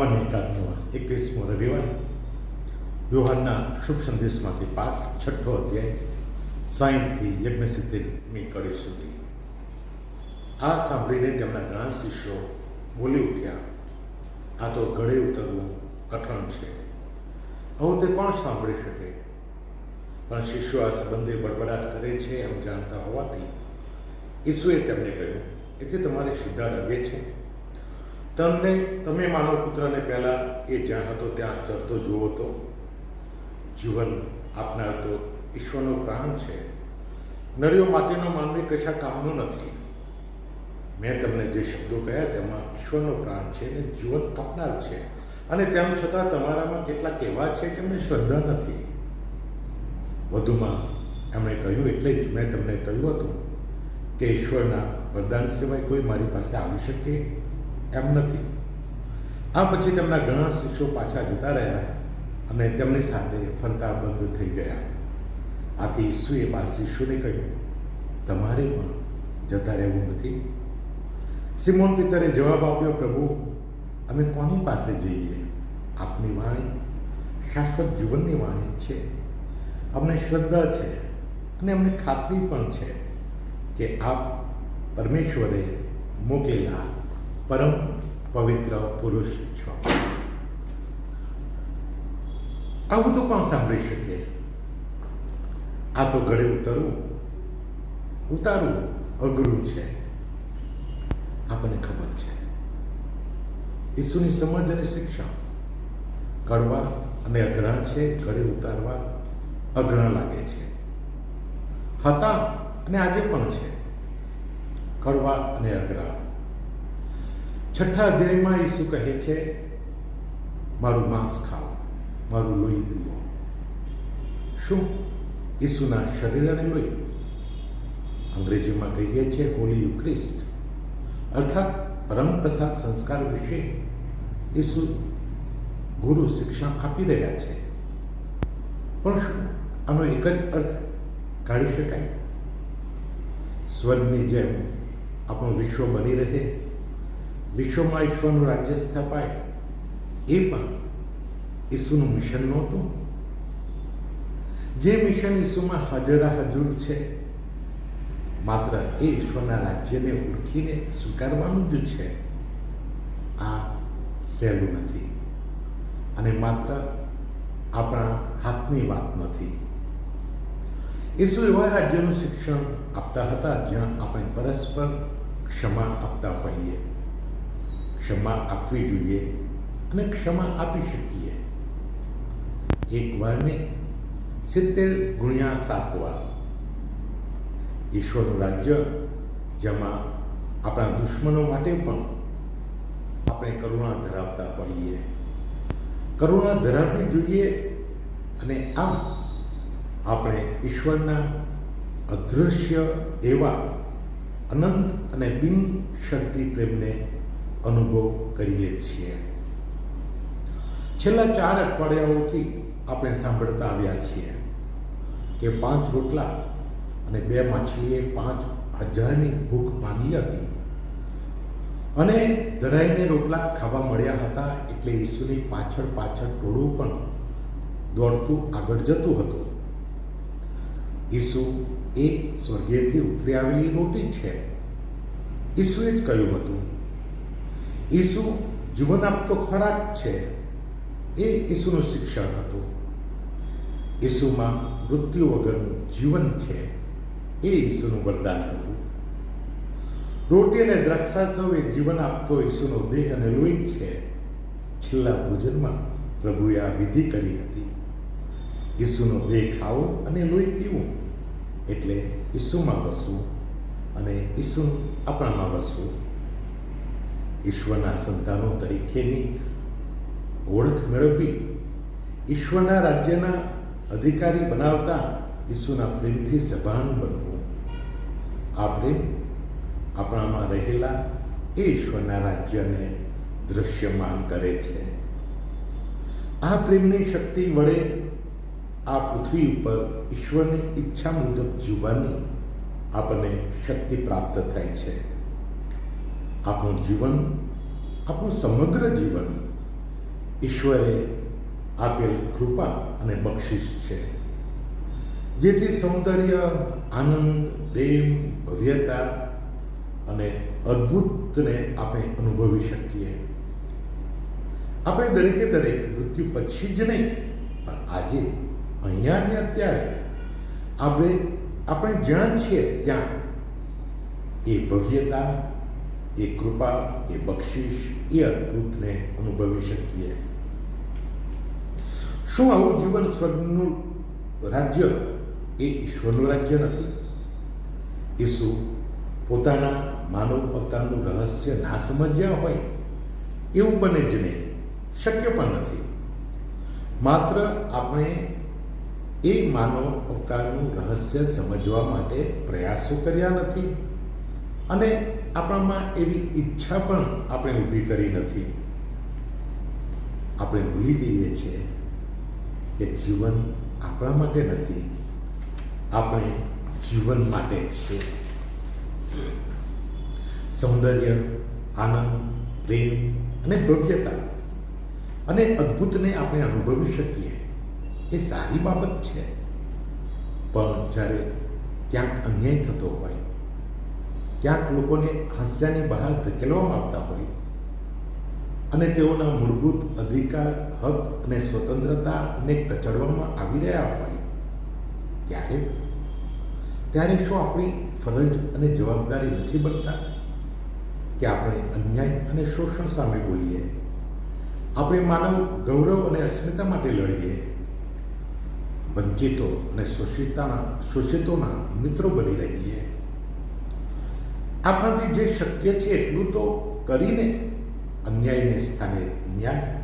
સામાન્ય કાળનો એકવીસમો રવિવાર વ્યવહારના શુભ સંદેશમાંથી પાઠ, છઠ્ઠો અધ્યાય, સાહીઠથી યજ્ઞ સિદ્ધિની કડી સુધી. આ સાંભળીને તેમના ઘણા શિષ્યો બોલી ઉઠ્યા, આ તો ગળે ઉતરવું કઠણ છે. આવું તે કોણ સાંભળી શકે? પણ શિષ્યો આ સંબંધે બળબડાટ કરે છે એમ જાણતા હોવાથી ઈસુએ તેમને કહ્યું, એથી તમારી શ્રદ્ધા ડગે છે? તમને, તમે માનવ પુત્રને પહેલાં એ જ્યાં હતો, ત્યાં ચરતો જુઓ તો, જીવન આપનાર તો ઈશ્વરનો પ્રાણ છે. નળીઓ માટેનો માનવી કશા કામનો નથી. મેં તમને જે શબ્દો કહ્યા તેમાં ઈશ્વરનો પ્રાણ છે અને જીવન આપનાર છે. અને તેમ છતાં તમારામાં કેટલાક એવા છે જેમને શ્રદ્ધા નથી. વધુમાં એમણે કહ્યું, એટલે જ મેં તમને કહ્યું હતું કે ઈશ્વરના વરદાન સિવાય કોઈ મારી પાસે આવી શકે એમ નથી. આ પછી તેમના ઘણા શિષ્યો પાછા જતા રહ્યા અને તેમની સાથે ફરતા બંધ થઈ ગયા. આથી ઈસુએ બાદ શિષ્યોને કહ્યું, તમારે પણ જતા રહેવું નથી. સિમોન પિતરે જવાબ આપ્યો, પ્રભુ, અમે કોની પાસે જઈએ? આપની વાણી શાશ્વત જીવનની વાણી છે. અમને શ્રદ્ધા છે અને અમને ખાતરી પણ છે કે આપ પરમેશ્વરે મોકલેલા પરમ પવિત્ર પુરુષ છો. આવું તો પણ સાંભળી શકે? આ તો ગળે ઉતરવું, ઉતારવું અઘરું છે. આપણને ખબર છે. ઈસુની સમજ અને શિક્ષણ કડવા અને અઘરા છે, ગળે ઉતારવા અઘરા લાગે છે. હતા અને આજે પણ છે. કડવા અને અઘરા. છઠ્ઠા અધ્યાયમાં ઈસુ કહે છે, મારું માંસ ખાઓ, મારું લોહી પીવો શું? ઈસુના શરીર અને લોહી? અંગ્રેજીમાં કહીએ છીએ હોલી યુક્રિસ્ટ અર્થાત પરમ પ્રસાદ સંસ્કાર વિશે ઈસુ ગુરુ શિક્ષણ આપી રહ્યા છે. પણ શું? આનો એક જ અર્થ કાઢી શકાય? સ્વર્ગની જેમ આપણું વિશ્વ બની રહે વિશ્વમાં ઈશ્વરનું રાજ્ય સ્થાપાય. એ પણ ઈસુનું મિશન નહોતું. જે મિશન ઈસુમાં હજરા હજુર છે, માત્ર એ ઈશ્વરના રાજ્યને ઓળખીને સ્વીકારવાનું જ છે. આ સહેલું નથી. અને માત્ર આપણા હાથની વાત નથી. ઈસુ એવા રાજ્યનું શિક્ષણ આપતા હતા જ્યાં આપણે પરસ્પર ક્ષમા આપતા હોઈએ. ક્ષમા આપવી જોઈએ અને ક્ષમા આપી શકીએ. એક વાર સિત્તેર ગુણ્યા સાત વાર. ઈશ્વરનું રાજ્ય, જેમાં આપણા દુશ્મનો માટે પણ આપણે કરુણા ધરાવતા હોઈએ. કરુણા ધરાવવી જોઈએ અને આમ આપણે ઈશ્વરના અદૃશ્ય એવા અનંત અને બિનશરતી પ્રેમને અનુભવ કરીએ છીએ. છેલ્લા ચાર અઠવાડિયાઓથી આપણે સાંભળતા આવ્યા છીએ કે પાંચ રોટલા અને બે માછલીએ પાંચ હજારની ભૂખ ભાંગી હતી અને ધરાઈને રોટલા ખાવા મળ્યા હતા એટલે ઈસુની પાછળ પાછળ ટોળું પણ દોડતું આગળ જતું હતું. ઈસુ એ સ્વર્ગીયથી ઉતરી આવેલી રોટી છે. ઈસુએ જ કહ્યું હતું ઈસુ જીવન આપતો ખોરાક છે. એ ઈસુનું શિક્ષણ હતું. ઈસુમાં મૃત્યુ વગરનું જીવન છે. એ ઈસુનું વરદાન હતું. રોટી અને દ્રાક્ષા એ જીવન આપતો ઈસુનો દેહ અને લોહી છે. છેલ્લા ભોજનમાં પ્રભુએ આ વિધિ કરી હતી. ઈસુનો દેહ ખાવો અને લોહી પીવું. એટલે ઈસુમાં વસવું અને ઈસુ આપણામાં વસવું. ઈશ્વરના સંતાનો તરીકેની ઓળખ મેળવવી, ઈશ્વરના રાજ્યના અધિકારી બનાવતા ઈસુના પ્રેમથી સભાન બનવું. આ પ્રેમ આપણામાં રહેલા એ ઈશ્વરના રાજ્યને દ્રશ્યમાન કરે છે. આ પ્રેમની શક્તિ વડે આ પૃથ્વી ઉપર ઈશ્વરની ઈચ્છા મુજબ જીવવાની આપણને શક્તિ પ્રાપ્ત થાય છે. આપણું જીવન, આપણું સમગ્ર જીવન ઈશ્વરે આપેલ કૃપા અને બક્ષિસ છે. જેથી સૌંદર્ય, આનંદ, પ્રેમ, ભવ્યતા અને અદ્ભુતને આપણે અનુભવી શકીએ. આપણે દરેકે દરેક મૃત્યુ પછી જ નહીં, પણ આજે, અહીંયા ને અત્યારે, આપણે આપણે જ્યાં છીએ ત્યાં એ ભવ્યતા એ કૃપા, એ બક્ષિશ એ અદ્ભુતને અનુભવી શકીએ. શું આવું જીવન સ્વર્ગનું રાજ્ય એ ઈશ્વરનું રાજ્ય નથી? ઈસુ પોતાના માનવ અવતારનું રહસ્ય ના સમજ્યા હોય, એવું બને જ નહીં. શક્ય પણ નથી. માત્ર આપણે એ માનવ અવતારનું રહસ્ય સમજવા માટે પ્રયાસો કર્યા નથી અને આપણામાં એવી ઈચ્છા પણ આપણે ઊભી કરી નથી. આપણે ભૂલી જઈએ છીએ કે જીવન આપણા માટે નથી, આપણે જીવન માટે છે. સૌંદર્ય, આનંદ, પ્રેમ અને ભવ્યતા અને અદ્ભુતને આપણે અનુભવી શકીએ, એ સારી બાબત છે. પણ જ્યારે ક્યાંક અન્યાય થતો હોય ક્યાંક લોકોને હાસ્યાની બહાર ધકેલવામાં આવતા હોય. અને તેઓના મૂળભૂત અધિકાર, હક અને સ્વતંત્રતાને કચડવામાં આવી રહ્યા હોય. ત્યારે? ત્યારે શું આપણી ફરજ અને જવાબદારી નથી બનતા? કે આપણે અન્યાય અને શોષણ સામે બોલીએ? આપણે માનવ ગૌરવ અને અસ્મિતા માટે લડીએ? વંચિતો અને શોષિતાના, શોષિતોના મિત્રો બની રહીએ? આપણાથી જે શક્ય છે એટલું તો કરીને અન્યાયને સ્થાને ન્યાય,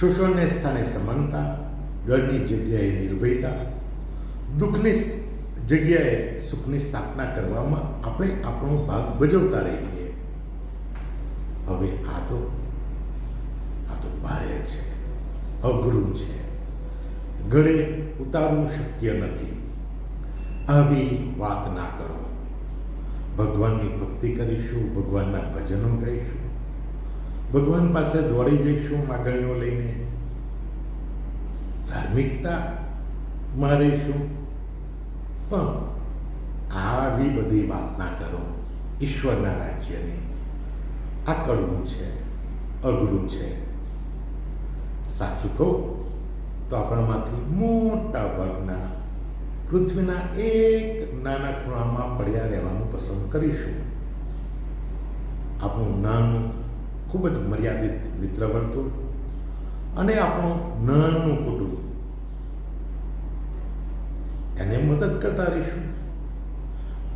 શોષણને સ્થાને સમાનતા, ડરની જગ્યાએ નિર્ભયતા, દુઃખની જગ્યાએ સુખની સ્થાપના કરવામાં આપણે આપણો ભાગ ભજવતા રહીએ. હવે આ તો આ તો ભારે છે, અઘરું છે. ગળે ઉતારવું શક્ય નથી. આવી વાત ના કરો. ભગવાનની ભક્તિ કરીશું, ભગવાનના ભજનો ગાઈશું, ભગવાન પાસે દોડી જઈશું માગણીઓ લઈને. ધાર્મિકતા મારીશું. પણ આવી બધી વાત ના કરો. ઈશ્વરના રાજ્યની. આ કડવું છે, અઘરું છે. સાચું કહું તો આપણામાંથી મોટા ભાગના પૃથ્વીના એક નાના ખૂણામાં પડ્યા રહેવાનું પસંદ કરીશું. આપણું નાનું, ખૂબ જ મર્યાદિત મિત્ર વર્તુળ અને આપણું નાનું કુટુંબ. એને મદદ કરતા રહીશું.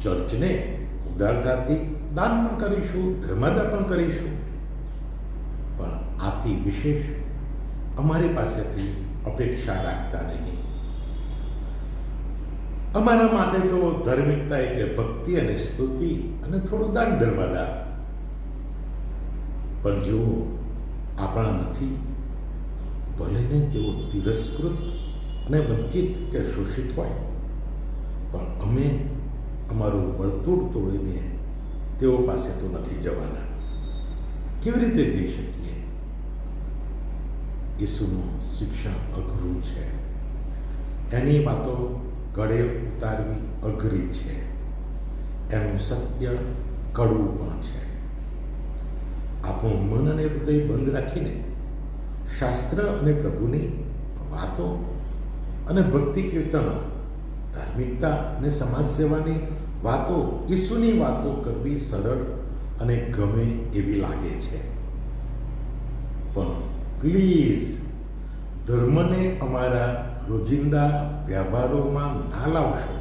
ચર્ચને ઉદારતાથી દાન પણ કરીશું ધર્માદા પણ કરીશું. પણ આથી વિશેષ અમારી પાસેથી અપેક્ષા રાખતા નહીં. અમારા માટે તો ધાર્મિકતા એટલે ભક્તિ અને સ્તુતિ અને થોડું દાન ધર્માદા પણ જો આપણા નથી. ભલેને તેઓ તિરસ્કૃત અને વંચિત કે શોષિત હોય, પણ અમે અમારું વર્તુળ તોડીને તેઓ પાસે તો નથી જવાના. કેવી રીતે જઈ શકીએ? ઈસુનું શિક્ષણ અઘરું છે. એની વાતો ગળે ઉતારવી અઘરી છે. એનું સત્ય કડવું પણ છે. આપણું મન અને હૃદય બંધ રાખીને શાસ્ત્ર અને પ્રભુની વાતો અને ભક્તિ કીર્તનો, ધાર્મિકતા અને સમાજ સેવાની વાતો, ઈસુની વાતો કરવી સરળ અને ગમે એવી લાગે છે. પણ પ્લીઝ ધર્મને અમારા રોજિંદા વ્યવહારોમાં ના લાવશો.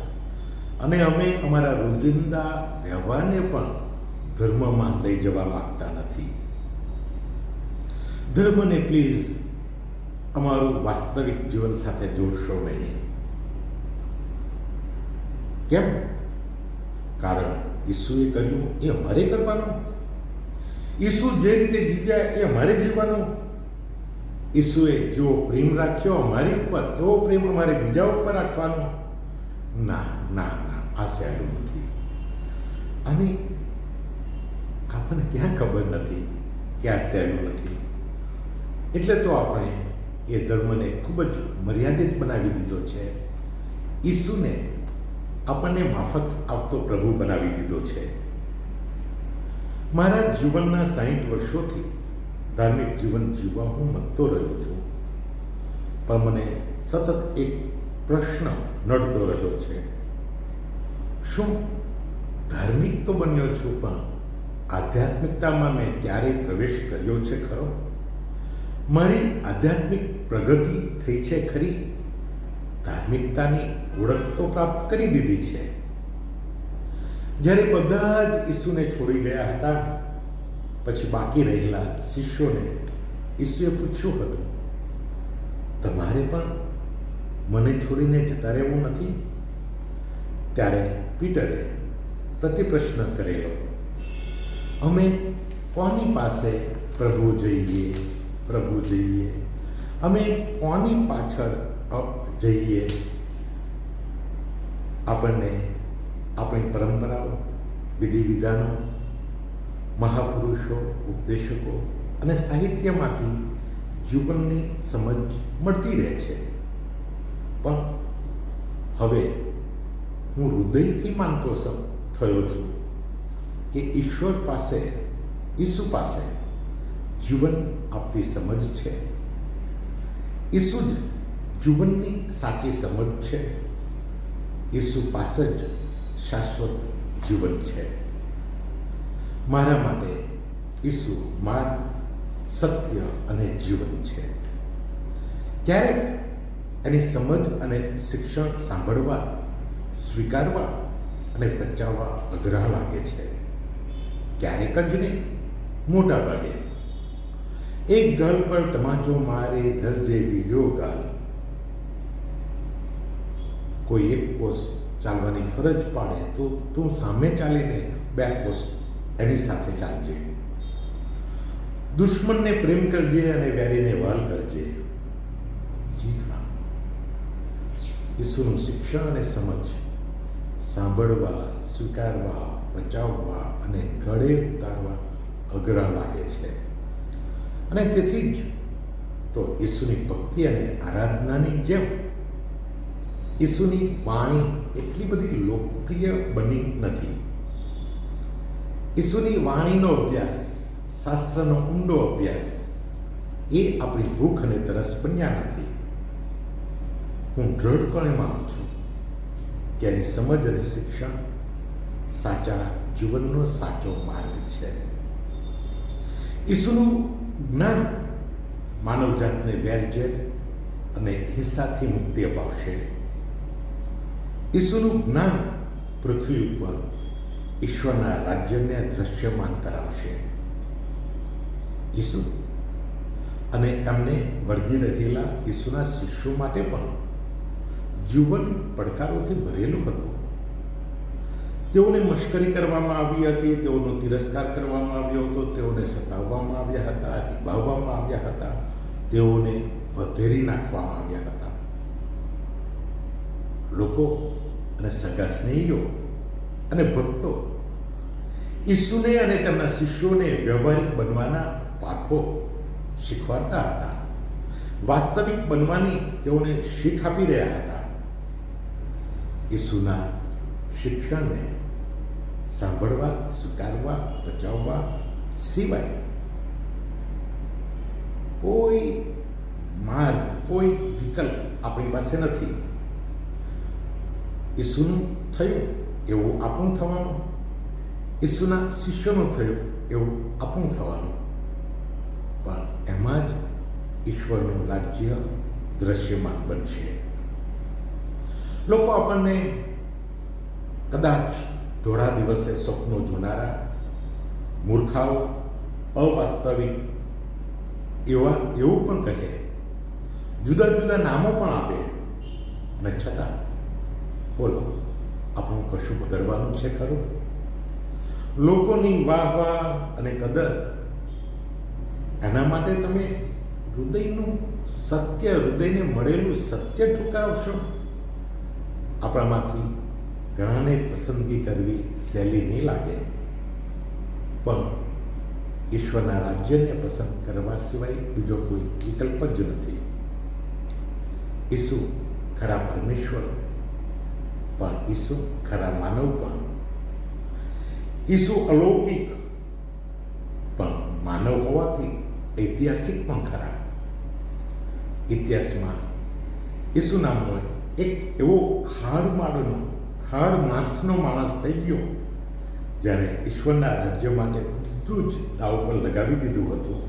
અને અમે અમારા રોજિંદા વ્યવહારને પણ ધર્મમાં લઈ જવા માંગતા નથી. ધર્મને પ્લીઝ અમારું વાસ્તવિક જીવન સાથે જોડશો નહીં. કેમ? કારણ ઈસુએ કર્યું એ અમારે કરવાનું. ઈસુ જે રીતે જીવ્યા એ અમારે જીવવાનું. ઈસુએ જેવો પ્રેમ રાખ્યો અમારી ઉપર, એવો પ્રેમ અમારે બીજા ઉપર રાખવાનો? ના ના ના, આ સહેલું નથી. અને આપણને ક્યાં ખબર નથી કે આ સહેલું નથી? એટલે તો આપણે એ ધર્મને ખૂબ જ મર્યાદિત બનાવી દીધો છે. ઈસુને આપણને માફક આવતો પ્રભુ બનાવી દીધો છે. મારા જીવનના સાહીઠ વર્ષોથી ધાર્મિક જીવન જીવવા હું મતતો રહ્યો છું. પણ મને સતત એક પ્રશ્ન નડતો રહ્યો છે. શું ધાર્મિક તો બન્યો છું, પણ આધ્યાત્મિકતામાં મેં ક્યારે પ્રવેશ કર્યો છે ખરો? મારી આધ્યાત્મિક પ્રગતિ થઈ છે ખરી? ધાર્મિકતાની ઓળખ તો પ્રાપ્ત કરી દીધી છે. જ્યારે બધા જ ઈસુને છોડી ગયા હતા પછી બાકી રહેલા શિષ્યોને ઈસુએ પૂછ્યું હતું, તમારે પણ મને છોડીને જતા રહેવું નથી? ત્યારે પીટરે પ્રતિપ્રશ્ન કરેલો, અમે કોની પાસે પ્રભુ જઈએ પ્રભુ જઈએ? અમે કોની પાછળ જઈએ? આપણને આપણી પરંપરાઓ વિધિ વિધાનો મહાપુરુષો, ઉપદેશકો અને સાહિત્યમાંથી જીવનની સમજ મળતી રહે છે. પણ હવે હું હૃદયથી માનતો થયો છું કે ઈશ્વર પાસે, ઈસુ પાસે જીવન આપતી સમજ છે. ઈસુ જ જીવનની સાચી સમજ છે. ઈસુ પાસે જ શાશ્વત જીવન છે. મારા માટે ઈસુ માર્ગ, સત્ય અને જીવન છે. ક્યારેક એની સમજ અને શિક્ષણ સાંભળવા, સ્વીકારવા અને બચાવવા અઘરા લાગે છે. ક્યારેક જ નહીં, મોટા ભાગે. એક ગાલ પર તમાચો મારે, ધરજે બીજો ગાલ. કોઈ એક કોષ ચાલવાની ફરજ પાડે તો, તું સામે ચાલીને બે કોષ એની સાથે ચાલજે. દુશ્મનને પ્રેમ કરજે અને વેરીને વાલ કરજે. જી હા. ઈસુનું શિક્ષણ અને સમજ સાંભળવા, સ્વીકારવા, બચાવવા અને ગળે ઉતારવા અઘરા લાગે છે. અને તેથી જ તો ઈસુની ભક્તિ અને આરાધનાની જેમ ઈસુની વાણી એટલી બધી લોકપ્રિય બની નથી. ઈસુની વાણીનો અભ્યાસ, શાસ્ત્રનો ઊંડો અભ્યાસ, એ આપણી ભૂખ અને તરસ બન્યા નથી. હું દ્રઢપણે માનું છું કે એની સમજ અને શિક્ષણ સાચા જીવનનો સાચો માર્ગ છે. ઈસુનું જ્ઞાન માનવજાતને વેરઝેર અને હિંસાથી મુક્તિ અપાવશે. ઈસુનું જ્ઞાન પૃથ્વી ઉપર ઈશ્વરના રાજ્યને દ્રશ્યમાન કરાવશે. ઈસુ અને એમને વળગી રહેલા ઈસુના શિષ્યો માટે પણ જીવન પડકારોથી ભરેલું હતું. તેઓને મશ્કરી કરવામાં આવી હતી, તેઓનો તિરસ્કાર કરવામાં આવ્યો હતો, તેઓને સતાવવામાં આવ્યા હતા, નિભાવવામાં આવ્યા હતા, તેઓને વધેરી નાખવામાં આવ્યા હતા. લોકો અને સગા સ્નેહીઓ અને ભક્તો ઈસુને અને તેમના શિષ્યોને વ્યવહારિક બનવાના પાઠો શીખવાડતા હતા. વાસ્તવિક બનવાની તેઓને શીખ આપી રહ્યા હતા. ઈસુના શિક્ષણને સાંભળવા, સ્વીકારવા, બચાવવા સિવાય કોઈ માર્ગ, કોઈ વિકલ્પ આપણી પાસે નથી. ઈસુનું થયું એવું આપણું થવાનું ઈસુના શિષ્યનું થયું એવું આપણું થવાનું પણ એમાં જ ઈશ્વરનું રાજ્ય દ્રશ્યમાન બનશે લોકો આપણને કદાચ ધોળા દિવસે સ્વપ્નો જોનારા મૂર્ખાઓ અવાસ્તવિક એવા એવું પણ કહે જુદા જુદા નામો પણ આપે અને છતાં બોલો આપણું કશું બગડવાનું છે ખરું? લોકોની વાહ વાહ અને કદર. એના માટે તમે હૃદયનું સત્ય, હૃદયને મળેલું સત્ય ઠુકાવશો. આપણામાંથી ઘણાને પસંદગી કરવી સહેલી નહીં લાગે. પણ ઈશ્વરના રાજ્યને પસંદ કરવા સિવાય બીજો કોઈ વિકલ્પ જ નથી. ઈસુ ખરા પરમેશ્વર પણ ઈસુ ખરા માનવ પણ. ઈસુ અલૌકિક, પણ માનવ હોવાથી ઐતિહાસિક પણ ખરા. ઇતિહાસમાં ઈસુ નામનો એક એવો હાડ માળનો, હાડ માંસનો માણસ થઈ ગયો, જ્યારે ઈશ્વરના રાજ્ય માટે બધું જ દાવ પર લગાવી દીધું હતું.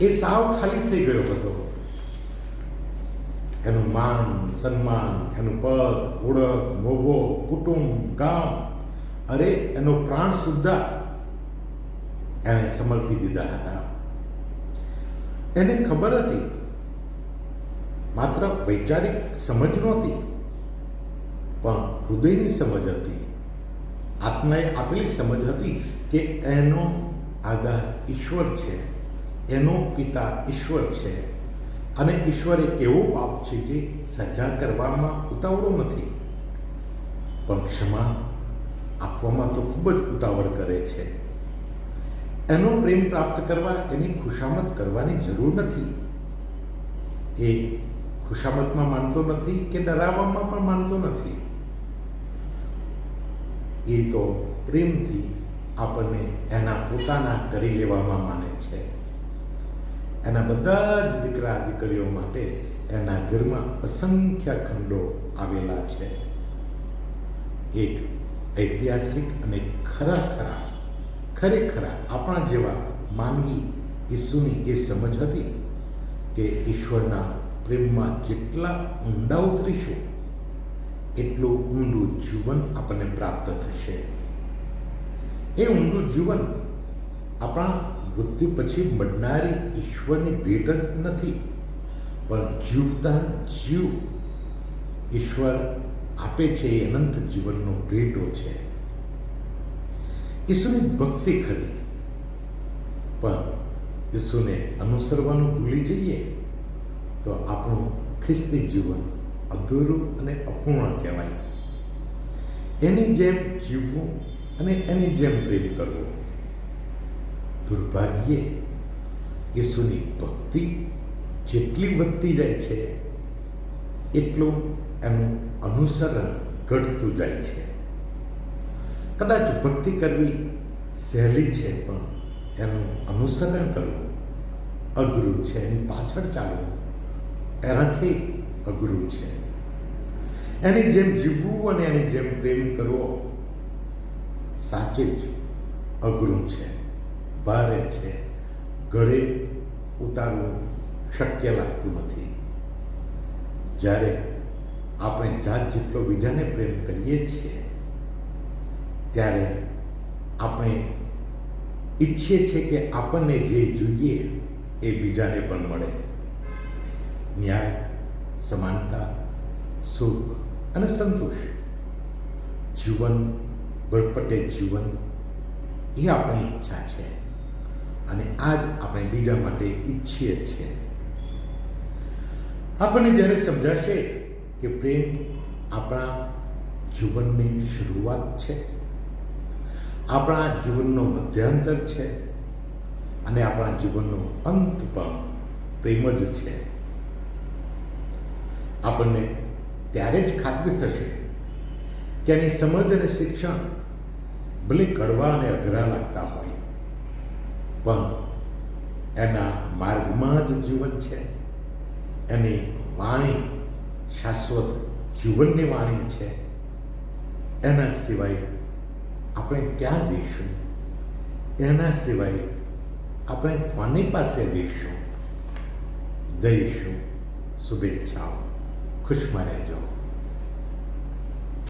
એ સાવ ખાલી થઈ ગયો હતો. એનું માન સન્માન એનું પદ ઓળખ મોભો, કુટુંબ, ગામ. અરે, એનો પ્રાણ સુદ્ધા એણે સમર્પી દીધા હતા. એને ખબર હતી. માત્ર વૈચારિક સમજ નહોતી, પણ હૃદયની સમજ હતી. આત્માએ આપેલી સમજ હતી કે એનો આધાર ઈશ્વર છે. એનો પિતા ઈશ્વર છે. અને ઈશ્વર એવો પાપ છે જે સજા કરવામાં ઉતાવળો નથી. પણ ક્ષમા આપવામાં તો ખૂબ જ ઉતાવળ કરે છે. એનો પ્રેમ પ્રાપ્ત કરવા, એની ખુશામત કરવાની જરૂર નથી. એ ખુશામતમાં માનતો નથી કે ડરાવવામાં પણ માનતો નથી. એ તો પ્રેમથી આપણને એના પોતાના કરી લેવામાં માને છે. એના બધા જ દીકરા દીકરીઓ માટે એના ઘરમાં અસંખ્ય ખંડો આવેલા છે. એક ઐતિહાસિક અને ખરા ખરા, ખરેખરા આપણા જેવા માનવી ઈસુની એ સમજ હતી કે ઈશ્વરના પ્રેમમાં જેટલા ઊંડા ઉતરીશું, એટલું ઊંડું જીવન આપણને પ્રાપ્ત થશે. એ ઊંડું જીવન આપણા મૃત્યુ પછી મળનારી ઈશ્વરની ભેટ જ નથી. પણ જીવતા જીવ ઈશ્વર આપે છે, એ અનંત જીવનનો ભેટો છે. ઈસુની ભક્તિ ખરી. પણ ઈસુને અનુસરવાનું ભૂલી જઈએ તો આપણું ખ્રિસ્તી જીવન અધૂરું અને અપૂર્ણ કહેવાય. એની જેમ જીવવું અને એની જેમ પ્રેમ કરવો. દુર્ભાગ્યે ઈસુની ભક્તિ જેટલી વધતી જાય છે, એટલું એનું અનુસરણ ઘટતું જાય છે. કદાચ ભક્તિ કરવી સહેલી છે, પણ એનું અનુસરણ કરવું અઘરું છે, એની પાછળ ચાલવું એનાથી અઘરું છે. એની જેમ જીવવું અને એની જેમ પ્રેમ કરવો સાચે જ અઘરું છે. ભારે છે. ગળે ઉતારવું શક્ય લાગતું નથી. જ્યારે આપણે જાત જેટલો બીજાને પ્રેમ કરીએ છીએ, ત્યારે આપણે ઈચ્છીએ છીએ કે આપણને જે જોઈએ એ બીજાને પણ મળે. ન્યાય, સમાનતા, સુખ અને સંતોષ. જીવન, બળપટે જીવન, એ આપણી ઈચ્છા છે. અને આ જ આપણે બીજા માટે ઈચ્છીએ છીએ. આપણને જ્યારે સમજાશે કે પ્રેમ આપણા જીવનની શરૂઆત છે, આપણા જીવનનો મધ્યાંતર છે, અને આપણા જીવનનો અંત પણ પ્રેમ જ છે. આપણને ત્યારે જ ખાતરી થશે કે એની સમજ અને શિક્ષણ ભલે કડવા અને અઘરા લાગતા હોય પણ એના માર્ગમાં જ જીવન છે. એની વાણી શાશ્વત જીવનની વાણી છે. એના સિવાય આપણે ક્યાં જઈશું? એના સિવાય આપણે કોની પાસે જઈશું? જઈશું. શુભેચ્છાઓ. ખુશમાં રહેજો.